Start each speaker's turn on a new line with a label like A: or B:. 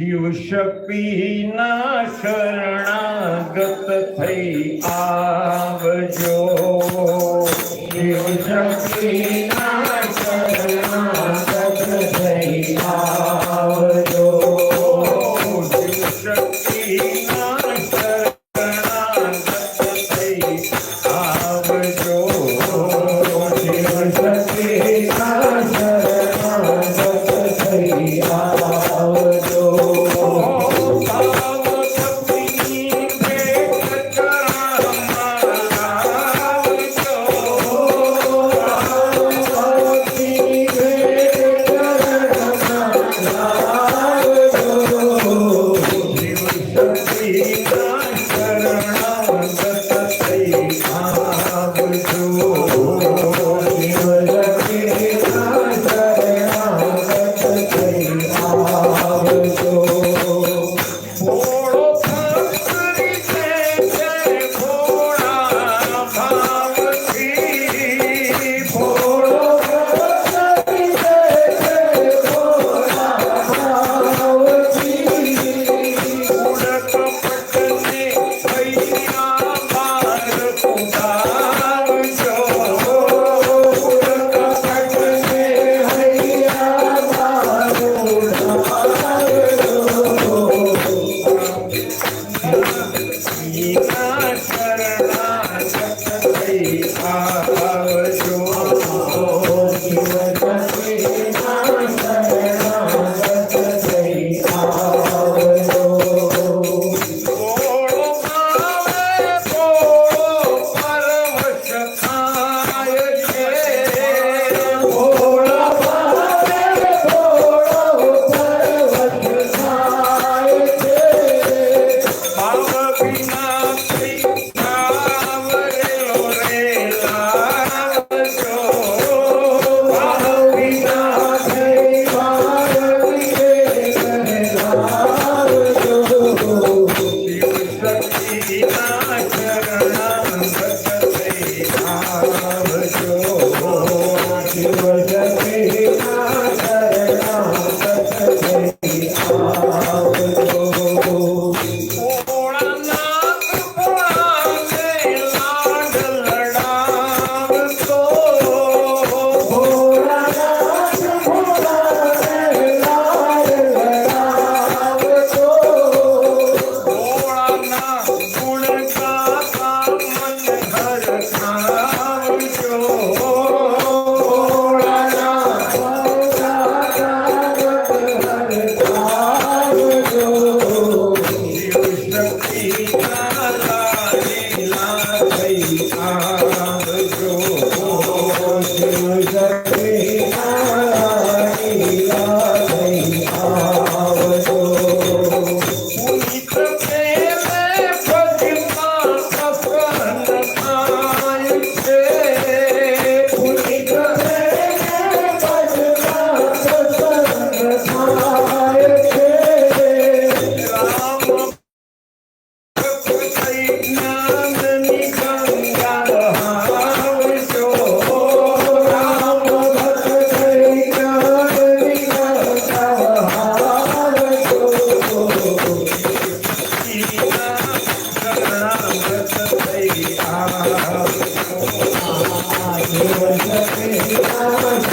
A: શિવ શક્તિના શરણાગત થઈ આવજો. ah, ah. i
B: Thank you.
A: કરો
B: Thank you.